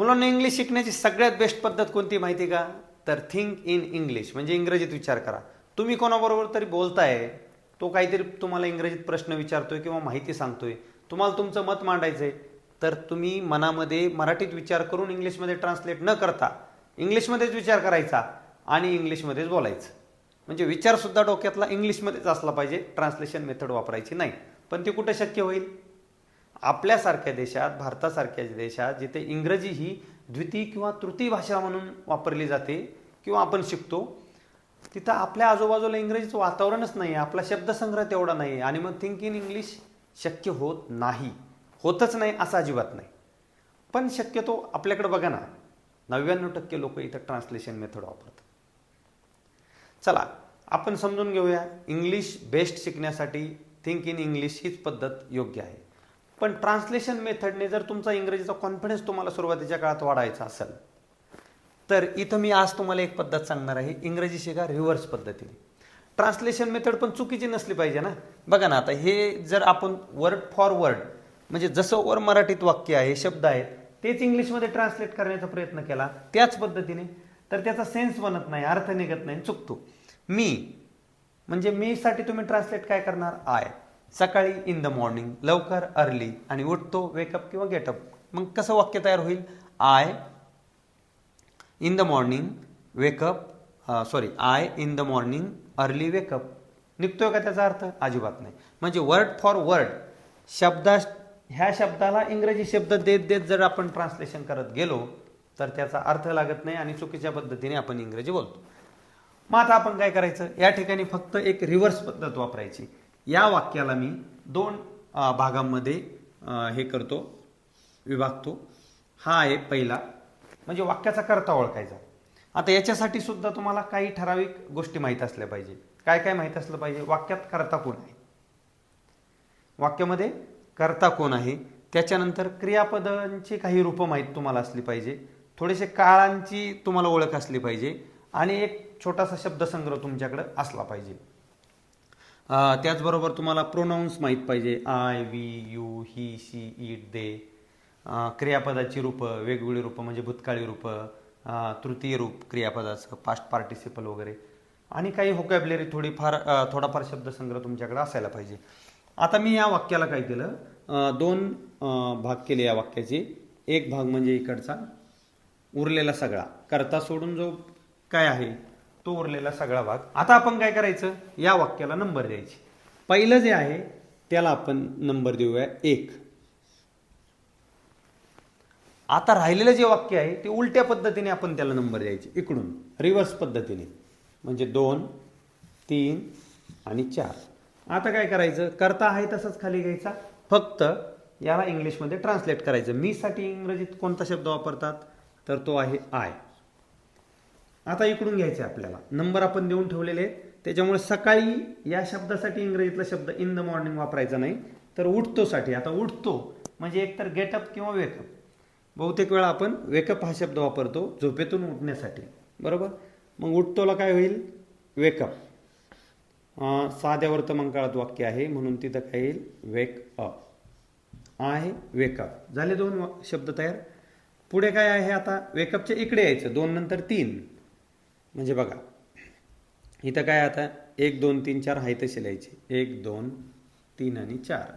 मुलांना इंग्लिश शिकण्याची सगळ्यात बेस्ट पद्धत कोणती माहिती का? तर थिंक इन इंग्लिश म्हणजे इंग्रजीत विचार करा. तुम्ही कोणाबरोबर तरी बोलताय तो काहीतरी तुम्हाला इंग्रजीत प्रश्न विचारतोय किंवा माहिती सांगतोय. तुम्हाला तुमचं मत मांडायचंय. तर तुम्ही मनामध्ये मराठीत विचार करून इंग्लिशमध्ये ट्रान्सलेट न करता इंग्लिशमध्येच विचार करायचा आणि इंग्लिशमध्येच बोलायचं. म्हणजे विचारसुद्धा डोक्यातला इंग्लिशमध्येच असला पाहिजे ट्रान्सलेशन मेथड वापरायची नाही. पण ते कुठं शक्य होईल? आपल्यासारख्या देशात भारतासारख्या देशात जिथे इंग्रजी ही द्वितीय किंवा तृतीय भाषा म्हणून वापरली जाते किंवा आपण शिकतो तिथं आपल्या आजूबाजूला इंग्रजीचं वातावरणच नाही आहे आपला शब्दसंग्रह तेवढा नाही आहे आणि मग थिंक इन इंग्लिश शक्य होत नाही. होतच नाही असं अजिबात नाही. पण शक्यतो आपल्याकडे बघा ना नव्याण्णव टक्के लोक इथं ट्रान्सलेशन मेथड वापरतात. चला आपण समजून घेऊया इंग्लिश बेस्ट शिकण्यासाठी थिंक इन इंग्लिश हीच पद्धत योग्य आहे. पण ट्रान्सलेशन मेथडने जर तुमचा इंग्रजीचा कॉन्फिडन्स तुम्हाला सुरुवातीच्या काळात वाढायचा असेल तर इथं मी आज तुम्हाला एक पद्धत सांगणार आहे. इंग्रजी शिका रिव्हर्स पद्धतीने. ट्रान्सलेशन मेथड पण चुकीची नसली पाहिजे ना. बघा ना आता हे जर आपण वर्ड फॉर वर्ड म्हणजे जसं वर मराठीत वाक्य आहे शब्द आहेत तेच इंग्लिशमध्ये ट्रान्सलेट करण्याचा प्रयत्न केला त्याच पद्धतीने तर त्याचा सेन्स बनत नाही अर्थ निघत नाही चुकतो. मी म्हणजे मीसाठी तुम्ही ट्रान्सलेट काय करणार? आय सकाळी इन द मॉर्निंग लवकर अर्ली आणि उठतो वेकअप किंवा गेटअप मग कसं वाक्य तयार होईल? I in the morning wake up sorry I in the morning early wake up निघतोय का त्याचा अर्थ? अजिबात नाही. म्हणजे वर्ड फॉर वर्ड शब्दा ह्या शब्दाला इंग्रजी शब्द देत देत जर आपण ट्रान्सलेशन करत गेलो तर त्याचा अर्थ लागत नाही आणि चुकीच्या पद्धतीने आपण इंग्रजी बोलतो. मग आता आपण काय करायचं? या ठिकाणी फक्त एक रिव्हर्स पद्धत वापरायची. या वाक्याला मी दोन भागांमध्ये हे करतो विभागतो. हा आहे पहिला. म्हणजे वाक्याचा कर्ता ओळखायचा. आता याच्यासाठी सुद्धा तुम्हाला काही ठराविक गोष्टी माहीत असल्या पाहिजे. काय काय माहीत असलं पाहिजे? वाक्यात कर्ता कोण आहे? वाक्यामध्ये कर्ता कोण आहे? त्याच्यानंतर क्रियापदांची काही रूपं माहीत तुम्हाला असली पाहिजे. थोडेसे काळांची तुम्हाला ओळख असली पाहिजे. आणि एक छोटासा शब्दसंग्रह तुमच्याकडे असला पाहिजे. त्याचबरोबर तुम्हाला प्रोनाऊन्स माहीत पाहिजे. I we you he she it they क्रियापदाची रूपं वेगवेगळी रूपं म्हणजे भूतकाळी रूपं तृतीय रूप क्रियापदाचं पास्ट पार्टिसिपल वगैरे. आणि काही होकॅबलरी थोडीफार थोडाफार शब्दसंग्रह तुमच्याकडे असायला पाहिजे. आता मी या वाक्याला काय केलं? दोन भाग केले या वाक्याचे. एक भाग म्हणजे इकडचा. उरलेला सगळा. करता सोडून जो काय आहे? तो उरलेला सगळा भाग. आता आपण काय करायचं? या वाक्याला नंबर द्यायचे. पहिलं जे आहे त्याला आपण नंबर देऊया. एक. आता राहिलेलं जे वाक्य आहे ते उलट्या पद्धतीने आपण त्याला नंबर द्यायचे. इकडून. रिव्हर्स पद्धतीने. म्हणजे दोन तीन आणि चार. आता काय करायचं? करता आहे तसंच खाली घ्यायचा. फक्त याला इंग्लिशमध्ये ट्रान्सलेट करायचं. मी साठी इंग्रजीत कोणता शब्द वापरतात? तर तो आहे आय आता इकडून घ्यायचं आहे आपल्याला. नंबर आपण देऊन ठेवलेले आहेत. त्याच्यामुळे सकाळी या शब्दासाठी इंग्रजीतला शब्द इन द मॉर्निंग वापरायचा नाही तर उठतोसाठी. आता उठतो म्हणजे एकतर गेटअप किंवा वेकअप बहुतेक वेळा आपण वेकअप हा शब्द वापरतो झोपेतून उठण्यासाठी. बरोबर? मग उठतोला काय होईल? वेकअप साध्या वर्तमानकाळात वाक्य आहे म्हणून तिथं काय येईल? वेक अप आहे वेकअप झाले दोन शब्द तयार. पुढे काय आहे आता? वेकअपच्या इकडे यायचं. दोन नंतर तीन. म्हणजे बघा इथं काय आता? एक दोन तीन चार आहे शिलायचे एक दोन तीन आणि चार.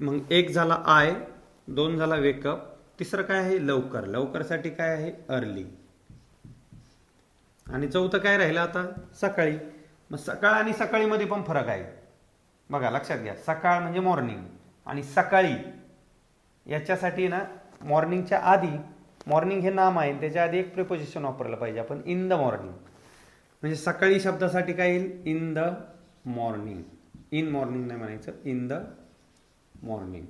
मग एक झाला आय दोन झाला वेकअप तिसरं काय आहे? लवकर. लवकरसाठी काय आहे? अर्ली. आणि चौथं काय राहिलं आता? सकाळी. मग सकाळ आणि सकाळीमध्ये पण फरक आहे. बघा लक्षात घ्या. सकाळ म्हणजे मॉर्निंग आणि सकाळी याच्यासाठी ना मॉर्निंगच्या आधी मॉर्निंग हे नाम आहे त्याच्या आधी एक प्रिपोजिशन वापरलं पाहिजे आपण इन द मॉर्निंग म्हणजे सकाळी शब्दासाठी काय येईल? In the morning in morning नाही म्हणायचं इन द मॉर्निंग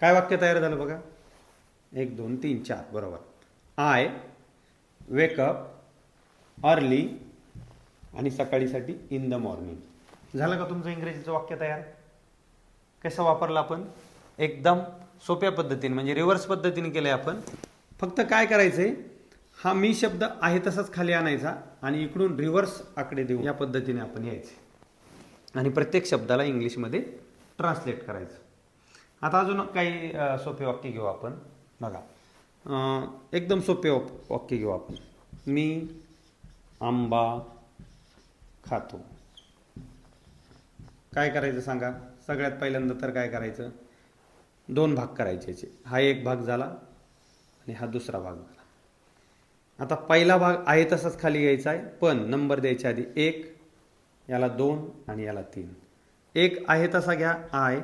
काय वाक्य तयार झालं बघा? एक दोन तीन चार बरोबर. आय वेकअप अर्ली आणि सकाळीसाठी इन द मॉर्निंग झालं का तुमचं इंग्रजीचं वाक्य तयार? कसं वापरलं आपण? एकदम सोप्या पद्धतीने म्हणजे रिव्हर्स पद्धतीने केलं आहे आपण. फक्त काय करायचंय हा मी शब्द आहे तसाच खाली आणायचा आणि इकडून रिव्हर्स आकडे देऊ या पद्धतीने आपण यायचे. आणि प्रत्येक शब्दाला इंग्लिशमध्ये ट्रान्सलेट करायचं. आता अजून काही सोपे वाक्य घेऊ आपण. बघा. एकदम सोपे वाक्य घेऊ आपण. मी आंबा खातो. काय करायचं सांगा? सगळ्यात पहिल्यांदा तर काय करायचं? दोन भाग करायचे याचे. हा एक भाग झाला आणि हा दुसरा भाग झाला. आता पहिला भाग आहे तसाच खाली यायचा आहे पण नंबर द्यायच्या आधी एक याला दोन आणि याला तीन. एक आहे तसा घ्या आय.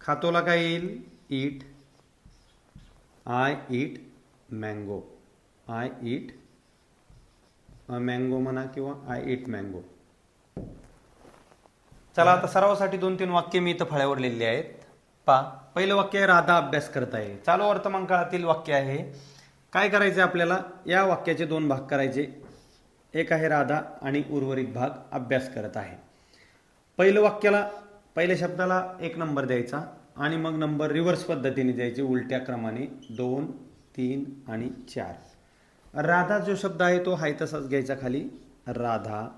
खातोला काय येईल? Eat. I eat mango. I eat mango म्हणा किंवा आय ईट मँगो. चला आता सरावासाठी दोन तीन वाक्य मी इथं फळ्यावर लिहिली आहेत. पा. पहिलं वाक्य आहे राधा अभ्यास करत आहे. चालू वर्तमान काळातील वाक्य आहे काय करायचे आपल्याला? या वाक्याचे दोन भाग करायचे. एक आहे राधा आणि उर्वरित भाग अभ्यास करत आहे. पहिलं वाक्याला पहिल्या शब्दाला एक नंबर द्यायचा आणि मग नंबर रिव्हर्स पद्धतीने द्यायचे उलट्या क्रमाने दोन तीन आणि चार. राधा जो शब्द आहे तो हाय तसाच घ्यायचा खाली. राधा.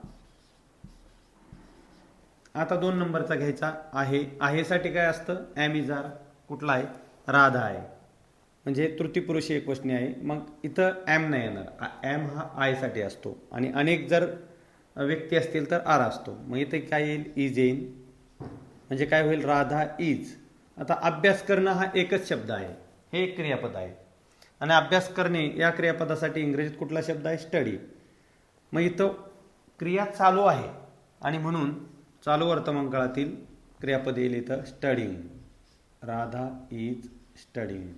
आता दोन नंबरचा घ्यायचा आहे. आहेसाठी काय असतं? ॲम कुठला आहे राधा आहे. म्हणजे तृतीपुरुषी एक वचनी आहे. मग इथं ॲम नाही येणार. ॲम हा आयसाठी असतो. आणि अनेक जर व्यक्ती असतील तर आर असतो. मग इथे काय येईल? इज येईल. म्हणजे काय होईल? राधा इज आता अभ्यास करणं हा एकच शब्द आहे. हे एक क्रियापद आहे. आणि अभ्यास करणे या क्रियापदासाठी इंग्रजीत कुठला शब्द आहे? स्टडी मग इथं क्रिया चालू आहे. आणि म्हणून चालू वर्तमान काळातील क्रियापद येईल इथं स्टडिंग राधा इज स्टडिंग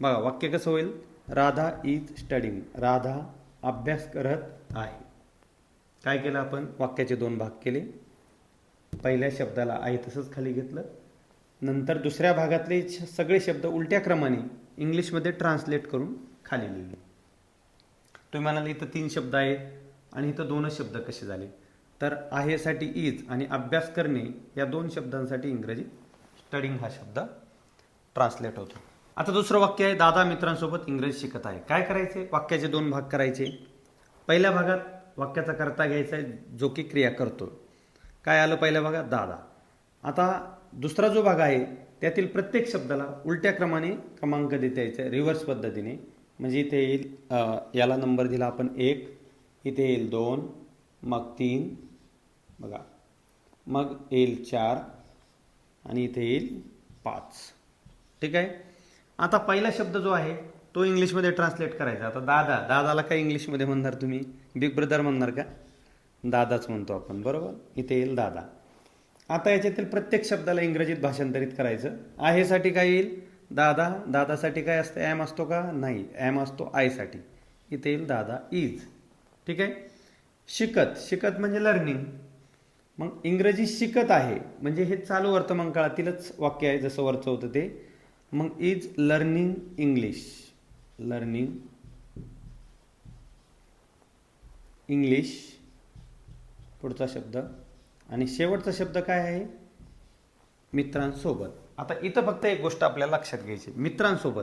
बघा वाक्य कसं होईल? राधा इज स्टडिंग राधा अभ्यास करत आहे. काय केलं आपण? वाक्याचे दोन भाग केले. पहिल्या शब्दाला आहे तसंच खाली घेतलं. नंतर दुसऱ्या भागातले श- सगळे शब्द उलट्या क्रमाने इंग्लिशमध्ये ट्रान्सलेट करून खाली लिहिले. तुम्ही म्हणाले इथं तीन शब्द आहेत आणि इथं दोनच शब्द कसे झाले? तर आहेसाठी इज आणि अभ्यास करणे या दोन शब्दांसाठी इंग्रजीत स्टडिंग हा शब्द ट्रान्सलेट होतो. आता दुसरं वाक्य आहे दादा मित्रांसोबत इंग्रजी शिकत आहे. काय करायचे? वाक्याचे दोन भाग करायचे. पहिल्या भागात वाक्याचा करता घ्यायचा आहे जो की क्रिया करतो. काय आलं पहिल्या भागात? दादा. आता दुसरा जो भाग आहे त्यातील प्रत्येक शब्दाला उलट्या क्रमाने क्रमांक देता यायचा रिव्हर्स पद्धतीने. म्हणजे इथे येईल याला नंबर दिला आपण एक इथे येईल दोन मग तीन बघा. मग येईल चार आणि इथे येईल पाच. ठीक आहे? आता पहिला शब्द जो आहे तो इंग्लिशमध्ये ट्रान्सलेट करायचा. आता दादा दादाला काय इंग्लिशमध्ये म्हणणार तुम्ही? बिग ब्रदर म्हणणार का? दादाच म्हणतो आपण बरोबर? इथे येईल दादा. आता याच्यातील प्रत्येक शब्दाला इंग्रजीत भाषांतरित करायचं. आहेसाठी काय येईल? दादा दादासाठी काय असतं? ॲम असतो का? नाही. ॲम असतो आयसाठी. इथे येईल दादा इज. ठीक आहे? शिकत शिकत म्हणजे लर्निंग मग इंग्रजी शिकत आहे. म्हणजे हे चालू वर्तमान काळातीलच वाक्य आहे जसं वरचं होतं ते. मग is learning English learning English पुढचा शब्द. आणि शेवटचा शब्द काय आहे? मित्रांसोबत. आता इथं फक्त एक गोष्ट आपल्याला लक्षात घ्यायची. मित्रांसोबत.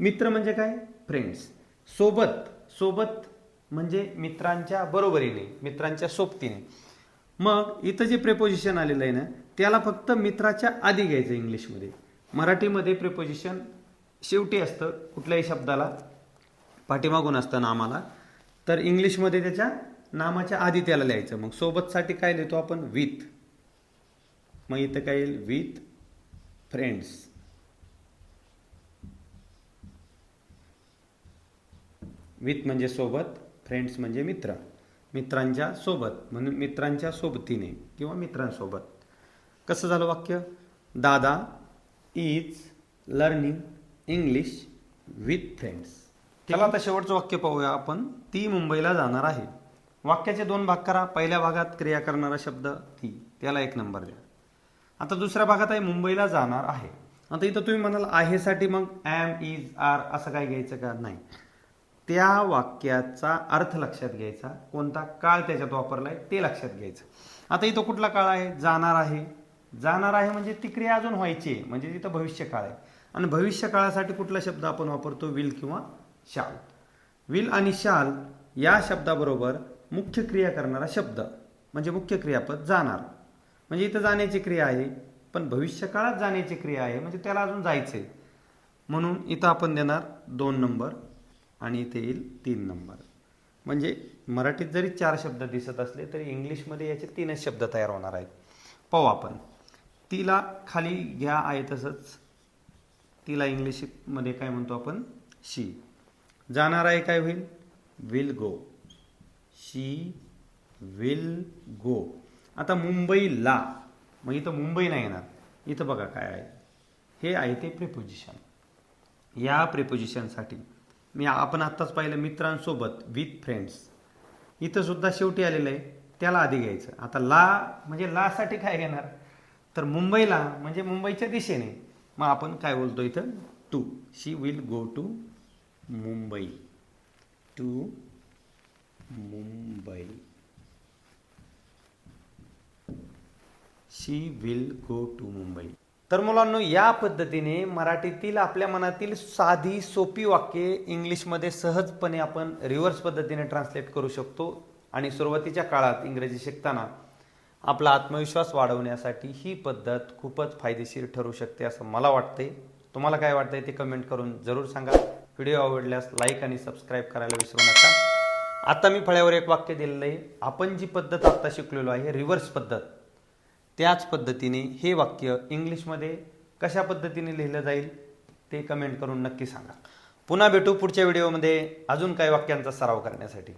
मित्र म्हणजे काय? फ्रेंड्स सोबत. सोबत म्हणजे मित्रांच्या बरोबरीने मित्रांच्या सोबतीने. मग इथं जे प्रेपोजिशन आलेलं आहे ना त्याला फक्त मित्राच्या आधी घ्यायचं इंग्लिशमध्ये. मराठीमध्ये प्रेपोजिशन शेवटी असतं कुठल्याही शब्दाला. पाठीमागून असतं नामाला. तर इंग्लिशमध्ये त्याच्या नामाच्या आधी त्याला लिहायचं. मग सोबतसाठी काय लिहितो आपण? विथ मग इथं काय येईल? विथ फ्रेंड्स विथ म्हणजे सोबत फ्रेंड्स म्हणजे मित्र. मित्रांच्या सोबत म्हणून मित्रांच्या सोबतीने किंवा मित्रांसोबत. कसं झालं वाक्य? दादा is learning English with friends चला आता शेवटचं वाक्य पाहूया आपण. ती मुंबईला जाणार आहे. वाक्याचे दोन भाग करा. पहिल्या भागात क्रिया करणारा शब्द ती. त्याला एक नंबर द्या. आता दुसऱ्या भागात आहे मुंबईला जाणार आहे. आता इथं तुम्ही म्हणाल आहेसाठी मग ॲम इज आर असं काय घ्यायचं का? नाही. त्या वाक्याचा अर्थ लक्षात घ्यायचा. कोणता काळ त्याच्यात वापरलाय ते लक्षात घ्यायचं. आता इथं कुठला काळ आहे? जाणार आहे. जाणार आहे म्हणजे ती क्रिया अजून व्हायची आहे. म्हणजे तिथं भविष्य काळ आहे. आणि भविष्य काळासाठी कुठला शब्द आपण वापरतो? विल किंवा शाल. विल आणि शाल या शब्दाबरोबर मुख्य क्रिया करणारा शब्द म्हणजे मुख्य क्रियापद जाणार. म्हणजे इथं जाण्याची क्रिया आहे पण भविष्यकाळात जाण्याची क्रिया आहे म्हणजे त्याला अजून जायचं आहे म्हणून इथं आपण देणार दोन नंबर आणि इथे येईल तीन नंबर. म्हणजे मराठीत जरी चार शब्द दिसत असले तरी इंग्लिशमध्ये याचे तीनच शब्द तयार होणार आहेत. पाहू आपण. तिला खाली घ्या आहे तसंच. तिला इंग्लिशमध्ये काय म्हणतो आपण? शी. जाणार आहे काय होईल? Will go. She will go. आता मुंबईला मग इथं मुंबई नाही येणार. इथं बघा काय आहे. हे आहे ते प्रिपोजिशन या प्रिपोजिशनसाठी मी आपण आत्ताच पाहिलं मित्रांसोबत विथ फ्रेंड्स इथं सुद्धा शेवटी आलेलं आहे. त्याला आधी घ्यायचं. आता ला म्हणजे लासाठी काय घेणार? तर मुंबईला म्हणजे मुंबईच्या दिशेने. मग आपण काय बोलतो इथं? To she will go to Mumbai to Mumbai she will go to Mumbai तर मुलांनो या पद्धतीने मराठीतील आपल्या मनातील साधी सोपी वाक्ये इंग्लिशमध्ये सहजपणे आपण रिव्हर्स पद्धतीने ट्रान्सलेट करू शकतो. आणि सुरुवातीच्या काळात इंग्रजी शिकताना आपला आत्मविश्वास वाढवण्यासाठी ही पद्धत खूपच फायदेशीर ठरू शकते असं मला वाटते. तुम्हाला काय वाटतंय ते कमेंट करून जरूर सांगा. व्हिडिओ आवडल्यास लाईक आणि सबस्क्राईब करायला विसरू नका. आता मी फळ्यावर एक वाक्य दिलेलं आहे. आपण जी पद्धत आता शिकलेलो आहे रिव्हर्स पद्धत. त्याच पद्धतीने हे वाक्य इंग्लिशमध्ये कशा पद्धतीने लिहिलं जाईल ते कमेंट करून नक्की सांगा. पुन्हा भेटू पुढच्या व्हिडिओमध्ये अजून काही वाक्यांचा सराव करण्यासाठी.